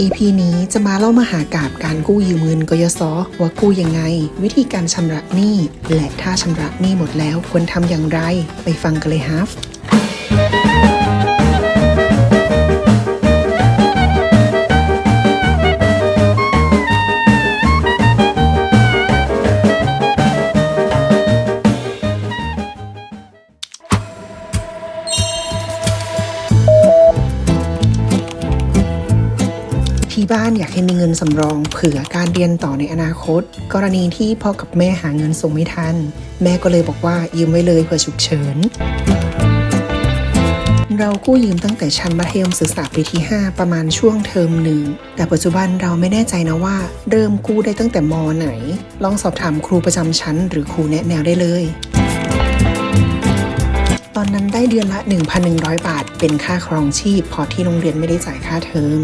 EP นี้จะมาเล่ามหากาบการกู้ยืมเงินกยศว่ากู้ยังไง วิธีการชำระหนี้ และถ้าชำระหนี้หมดแล้วควรทำอย่างไร ไปฟังกันเลยฮัฟ ที่บ้านอยากให้มีเงินสำรอง เผื่อการเรียนต่อในอนาคต กรณีที่พ่อกับแม่หาเงินส่งไม่ทัน แม่ก็เลยบอกว่ายืมไว้เลยเผื่อฉุกเฉินเรากู้ยืมตั้งแต่ชั้นมัธยมศึกษาปีที่ 5 ประมาณช่วงเทอมหนึ่ง แต่ปัจจุบันเราไม่แน่ใจนะว่า เริ่มกู้ได้ตั้งแต่มไหน ลองสอบถามครูประจำชั้น หรือครูแนะแนวได้เลย ตอนนั้นได้เดือนละ 1,100 บาท เป็นค่าครองชีพ พอที่โรงเรียนไม่ได้จ่ายค่าเทอม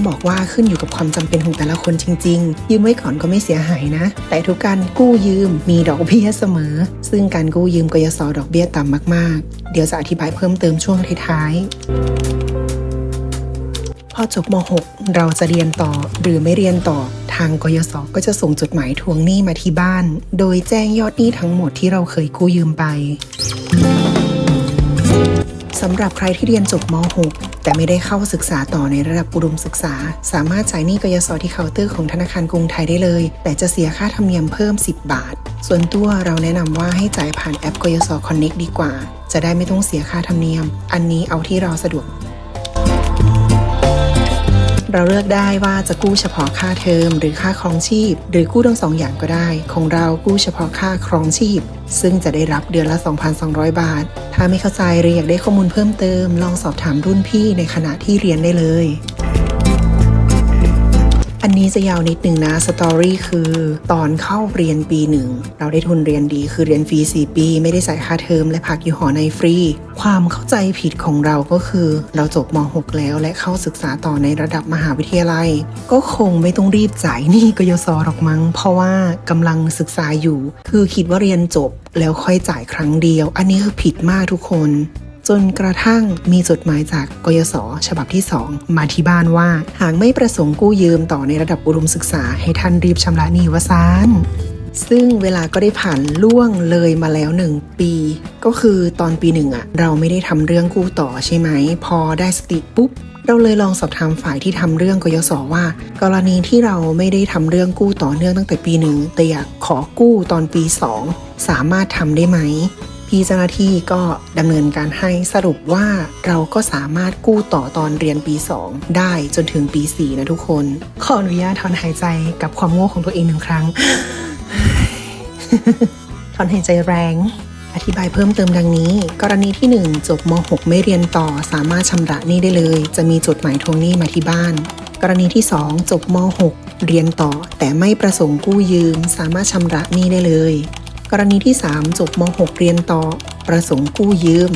ต้องบอกว่าขึ้นอยู่กับความจำเป็นของแต่ละคนจริง ๆ ยืมไว้ก่อนก็ไม่เสียหายนะ แต่ทุกการกู้ยืมมีดอกเบี้ยเสมอ ซึ่งการกู้ยืมกยศดอกเบี้ยต่ำมากๆ เดี๋ยวจะอธิบายเพิ่มเติมช่วงท้ายๆ พอจบม .6 เราจะเรียนต่อหรือไม่เรียนต่อทางกยศก็จะส่งจดหมายทวงหนี้มาที่บ้าน โดยแจ้งยอดหนี้ทั้งหมดที่เราเคยกู้ยืมไปสำหรับใครที่เรียนจบม .6 แต่ไม่ได้เข้าศึกษาต่อในระดับอุดมศึกษา สามารถจ่ายหนี้กยศที่เคาน์เตอร์ของธนาคารกรุงไทยได้เลย แต่จะเสียค่าธรรมเนียมเพิ่ม 10 บาท ส่วนตัวเราแนะนำว่าให้จ่ายผ่านแอปกยศ Connect ดีกว่า จะได้ไม่ต้องเสียค่าธรรมเนียม อันนี้เอาที่เราสะดวก เราเลือกได้ว่าจะกู้เฉพาะค่าเทอมหรือค่าครองชีพ หรือกู้ทั้งสองอย่างก็ได้ ของเรากู้เฉพาะค่าครองชีพ ซึ่งจะได้รับเดือนละ 2,200 บาท ถ้าไม่เข้าใจหรืออยากได้ข้อมูลเพิ่มเติม ลองสอบถามรุ่นพี่ในขณะที่เรียนได้เลย อันนี้จะยาวนิดหนึ่งนะสตอรี่คือตอนเข้าเรียนปีหนึ่งเราได้ทุนเรียนดีคือเรียนฟรี 4 ปี ไม่ได้จ่ายค่าเทอมและพักอยู่หอในฟรี ความเข้าใจผิดของเราก็คือ เราจบม .6 แล้วและเข้าศึกษาต่อในระดับมหาวิทยาลัย ก็คงไม่ต้องรีบจ่ายหนี้กยศหรอกมั้ง เพราะว่ากำลังศึกษาอยู่ คือคิดว่าเรียนจบแล้วค่อยจ่ายครั้งเดียว อันนี้คือผิดมากทุกคน จนกระทั่งมีจดหมายจากกยศฉบับที่ 2 มาที่บ้านว่า หากไม่ประสงค์กู้ยืมต่อในระดับอุดมศึกษา ให้ท่านรีบชำระหนี้วสานซึ่งเวลาก็ได้ผ่านล่วงเลยมาแล้ว 1 ปี ก็คือตอนปีหนึ่งอะเราไม่ได้ทำเรื่องกู้ต่อใช่ไหม พอได้สติปุ๊บ เราเลยลองสอบถามฝ่ายที่ทำเรื่องกยศว่า กรณีที่เราไม่ได้ทำเรื่องกู้ต่อเนื่องตั้งแต่ปีหนึ่งแต่อยากขอกู้ตอนปี 2 สามารถทำได้ไหม พี่เจ้าหน้าที่ก็ดำเนินการให้สรุปว่าเราก็สามารถกู้ต่อตอนเรียนปี 2 ได้จนถึงปี 4 นะทุกคน ขออนุญาตถอนหายใจกับความโง่ของตัวเองหนึ่งครั้ง ถอนหายใจแรงอธิบายเพิ่มเติมดังนี้ กรณีที่ 1 จบม .6 ไม่เรียนต่อสามารถชำระหนี้ได้เลย จะมีจดหมายทวงหนี้มาที่บ้าน กรณีที่ 2 จบม .6 เรียนต่อแต่ไม่ประสงค์กู้ยืม สามารถชำระหนี้ได้เลย กรณีที่ 3 จบม .6 เรียนต่อ ประสงค์กู้ยืม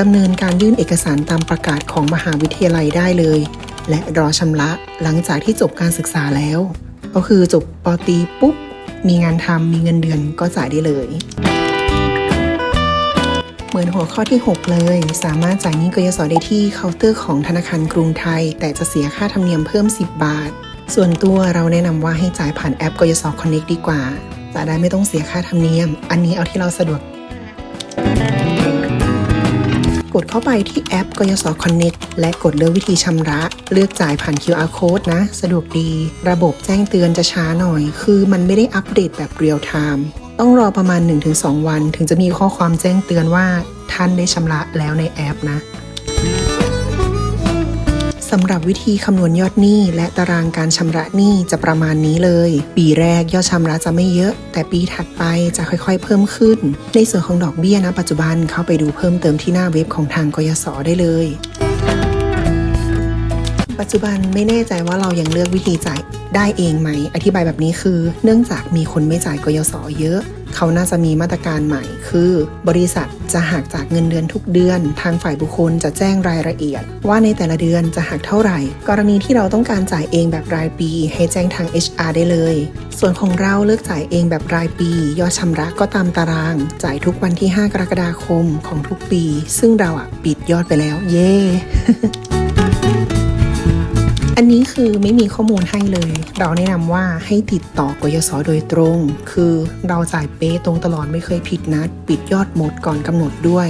ดำเนินการยื่นเอกสารตามประกาศของมหาวิทยาลัยได้เลย และรอชำระหลังจากที่จบการศึกษาแล้ว ก็คือจบปตีปุ๊บ มีงานทำมีเงินเดือนก็จ่ายได้เลย เหมือนหัวข้อที่ 6 เลย สามารถจ่ายหนี้กยศได้ที่เคาน์เตอร์ของธนาคารกรุงไทย แต่จะเสียค่าธรรมเนียมเพิ่ม 10 บาท ส่วนตัวเราแนะนำว่าให้จ่ายผ่านแอปกยศ Connect ดีกว่า จะได้ไม่ต้องเสียค่าธรรมเนียม อันนี้เอาที่เราสะดวก กดเข้าไปที่แอปกยศ Connect และกดเลือกวิธีชำระ เลือกจ่ายผ่าน QR code นะ สะดวกดี ระบบแจ้งเตือนจะช้าหน่อย คือมันไม่ได้อัปเดตแบบเรียลไทม์ต้องรอประมาณ 1-2 วัน ถึงจะมีข้อความแจ้งเตือนว่าท่านได้ชำระแล้วในแอปนะ สำหรับวิธีคำนวณยอดหนี้และตารางการชำระหนี้จะประมาณนี้เลย ปีแรกยอดชำระจะไม่เยอะ แต่ปีถัดไปจะค่อยๆ เพิ่มขึ้น ในส่วนของดอกเบี้ยนะปัจจุบันเข้าไปดูเพิ่มเติมที่หน้าเว็บของทางกยศได้เลย ปัจจุบันไม่แน่ใจว่าเรายังเลือกวิธีจ่ายได้เองไหม อธิบายแบบนี้คือ เนื่องจากมีคนไม่จ่ายกยศเยอะ เขาน่าจะมีมาตรการใหม่ คือ บริษัทจะหักจากเงินเดือนทุกเดือน ทางฝ่ายบุคคลจะแจ้งรายละเอียด ว่าในแต่ละเดือนจะหักเท่าไหร่ กรณีที่เราต้องการจ่ายเองแบบรายปี ให้แจ้งทาง HR ได้เลย ส่วนของเราเลือกจ่ายเองแบบรายปี ยอดชำระก็ตามตาราง จ่ายทุกวันที่ 5 กรกฎาคมของทุกปี ซึ่งเราอะปิดยอดไปแล้ว เย้ อันนี้คือไม่มีข้อมูลให้เลย เราแนะนำว่าให้ติดต่อกยศโดยตรง คือเราจ่ายเป๊ตรงตลอดไม่เคยผิดนัด ปิดยอดหมดก่อนกำหนดด้วย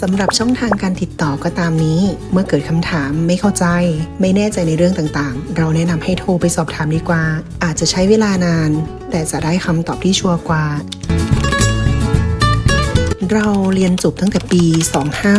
สำหรับช่องทางการติดต่อก็ตามนี้ เมื่อเกิดคำถามไม่เข้าใจ ไม่แน่ใจในเรื่องต่างๆ เราแนะนำให้โทรไปสอบถามดีกว่า อาจจะใช้เวลานาน แต่จะได้คำตอบที่ชัวร์กว่า เราเรียนจบตั้งแต่ปี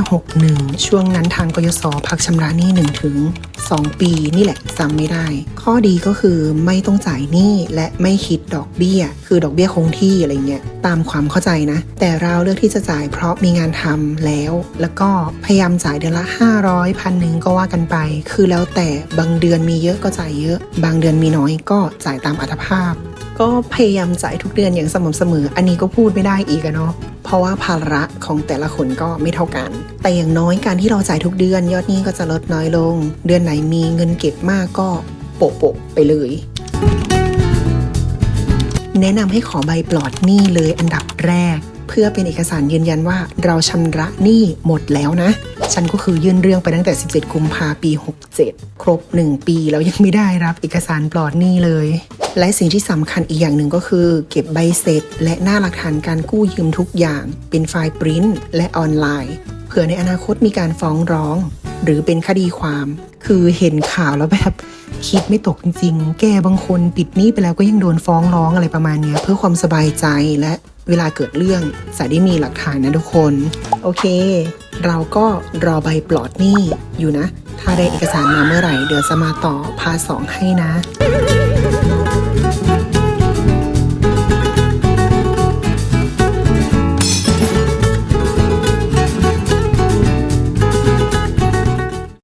2561 ช่วงนั้นทางกยศพักชำระหนี้1ถึง2 ปีนี่แหละจำไม่ได้ ข้อดีก็คือไม่ต้องจ่ายหนี้และไม่คิดดอกเบี้ย คือดอกเบี้ยคงที่อะไรเงี้ยตามความเข้าใจนะ แต่เราเลือกที่จะจ่ายเพราะมีงานทำแล้ว แล้วก็พยายามจ่ายเดือนละ 500พันหนึ่งก็ว่ากันไป คือแล้วแต่บางเดือนมีเยอะก็จ่ายเยอะ บางเดือนมีน้อยก็จ่ายตามอัตภาพ ก็พยายามจ่ายทุกเดือนอย่างสม่ำเสมอ อันนี้ก็พูดไม่ได้อีกอะเนาะ เพราะว่าภาระของแต่ละคนก็ไม่เท่ากัน แต่อย่างน้อยการที่เราจ่ายทุกเดือน ยอดนี้ก็จะลดน้อยลง เดือนไหนมีเงินเก็บมากก็โปะโปะไปเลย แนะนำให้ขอใบปลอดหนี้เลยอันดับแรก เพื่อเป็นเอกสารยืนยันว่าเราชำระหนี้หมดแล้วนะ ฉันก็คือยื่นเรื่องไปตั้งแต่ 17 กุมภาปี 67 ครบ 1 ปีแล้วยังไม่ได้รับเอกสารปลอดหนี้เลย และสิ่งที่สำคัญอีกอย่างหนึ่งก็คือ เก็บใบเสร็จ และหน้าหลักฐานการกู้ยืมทุกอย่าง เป็นไฟล์ปริ้นและออนไลน์เผื่อในอนาคตมีการฟ้องร้อง หรือเป็นคดีความ คือเห็นข่าวแล้วแบบคิดไม่ตกจริงๆ แกบางคนปิดหนี้ไปแล้วก็ยังโดนฟ้องร้องอะไรประมาณนี้เพื่อความสบายใจและเวลาเกิดเรื่องจะได้มีหลักฐานนะทุกคน โอเค เราก็รอใบปลอดหนี้อยู่นะ ถ้าได้เอกสารมาเมื่อไหร่ เดี๋ยวจะมาต่อพาสองให้นะ